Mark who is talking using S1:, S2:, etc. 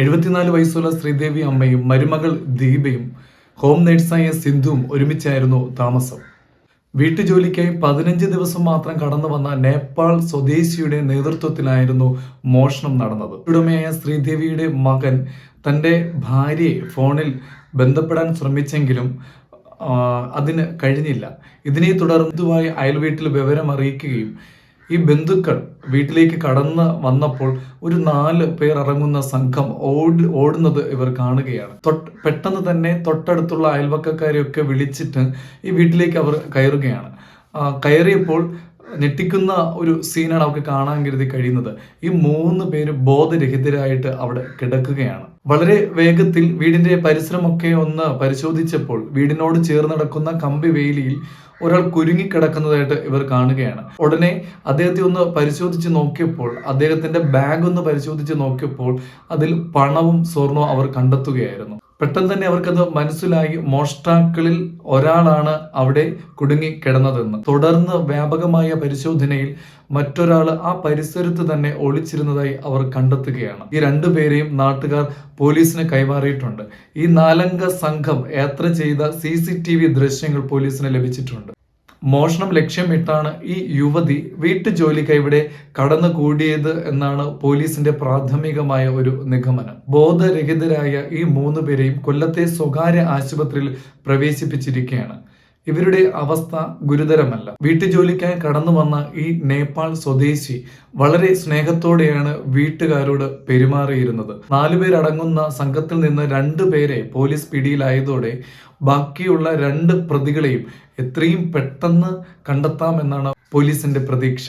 S1: എഴുപത്തിനാല് വയസ്സുള്ള ശ്രീദേവി അമ്മയും മരുമകൾ ദീപയും ഹോം നേഴ്സായ സിന്ധുവും ഒരുമിച്ചായിരുന്നു താമസം. വീട്ടുജോലിക്കായി പതിനഞ്ച് ദിവസം മാത്രം കടന്നു വന്ന നേപ്പാൾ സ്വദേശിയുടെ നേതൃത്വത്തിലായിരുന്നു മോഷണം നടന്നത്. ഉടമയായ ശ്രീദേവിയുടെ മകൻ തന്റെ ഭാര്യയെ ഫോണിൽ ബന്ധപ്പെടാൻ ശ്രമിച്ചെങ്കിലും അതിന് കഴിഞ്ഞില്ല. ഇതിനെ തുടർന്ന് ഇതുമായി അയൽവീട്ടിൽ വിവരം അറിയിക്കുകയും ഈ ബന്ധുക്കൾ വീട്ടിലേക്ക് കടന്ന് വന്നപ്പോൾ ഒരു നാല് പേർ ഇറങ്ങുന്ന സംഘം ഓടി ഓടുന്നത് ഇവർ കാണുകയാണ്. തൊട്ട് പെട്ടെന്ന് തന്നെ തൊട്ടടുത്തുള്ള അയൽവക്കക്കാരെയൊക്കെ വിളിച്ചിട്ട് ഈ വീട്ടിലേക്ക് അവർ കയറുകയാണ്. കയറിയപ്പോൾ ഞെട്ടിക്കുന്ന ഒരു സീനാണ് അവർക്ക് കാണാൻ കരുതി കഴിയുന്നത്. ഈ മൂന്ന് പേര് ബോധരഹിതരായിട്ട് അവിടെ കിടക്കുകയാണ്. വളരെ വേഗത്തിൽ വീടിന്റെ പരിസരമൊക്കെ ഒന്ന് പരിശോധിച്ചപ്പോൾ വീടിനോട് ചേർന്ന് നടക്കുന്ന കമ്പി വേലിയിൽ ഒരാൾ കുരുങ്ങിക്കിടക്കുന്നതായിട്ട് ഇവർ കാണുകയാണ്. ഉടനെ അദ്ദേഹത്തെ ഒന്ന് പരിശോധിച്ച് നോക്കിയപ്പോൾ അദ്ദേഹത്തിന്റെ ബാഗ് ഒന്ന് പരിശോധിച്ച് നോക്കിയപ്പോൾ അതിൽ പണവും സ്വർണവും അവർ കണ്ടെത്തുകയായിരുന്നു. പെട്ടെന്ന് തന്നെ അവർക്കത് മനസ്സിലായി. മോഷ്ടാക്കളിൽ ഒരാളാണ് അവിടെ കുടുങ്ങി കിടന്നതെന്ന് തുടർന്ന് വ്യാപകമായ പരിശോധനയിൽ മറ്റൊരാൾ ആ പരിസരത്ത് തന്നെ ഒളിച്ചിരുന്നതായി അവർ കണ്ടെത്തുകയാണ്. ഈ രണ്ടുപേരെയും നാട്ടുകാർ പോലീസിന് കൈമാറിയിട്ടുണ്ട്. ഈ നാലംഗ സംഘം യാത്ര ചെയ്ത സി ദൃശ്യങ്ങൾ പോലീസിന് ലഭിച്ചിട്ടുണ്ട്. മോഷണം ലക്ഷ്യമിട്ടാണ് ഈ യുവതി വീട്ടുജോലിക്കായി ഇവിടെ കടന്നു കൂടിയത് എന്നാണ് പോലീസിന്റെ പ്രാഥമികമായ ഒരു നിഗമനം. ബോധരഹിതരായ ഈ മൂന്ന് പേരെയും കൊല്ലത്തെ സ്വകാര്യ ആശുപത്രിയിൽ പ്രവേശിപ്പിച്ചിരിക്കുകയാണ്. ഇവരുടെ അവസ്ഥ ഗുരുതരമല്ല. വീട്ടുജോലിക്കായി കടന്നു വന്ന ഈ നേപ്പാൾ സ്വദേശി വളരെ സ്നേഹത്തോടെയാണ് വീട്ടുകാരോട് പെരുമാറിയിരുന്നത്. നാലുപേരടങ്ങുന്ന സംഘത്തിൽ നിന്ന് രണ്ടു പേരെ പോലീസ് പിടിയിലായതോടെ ബാക്കിയുള്ള രണ്ട് പ്രതികളെയും എത്രയും പെട്ടെന്ന് കണ്ടെത്താമെന്നാണ് പോലീസിന്റെ പ്രതീക്ഷ.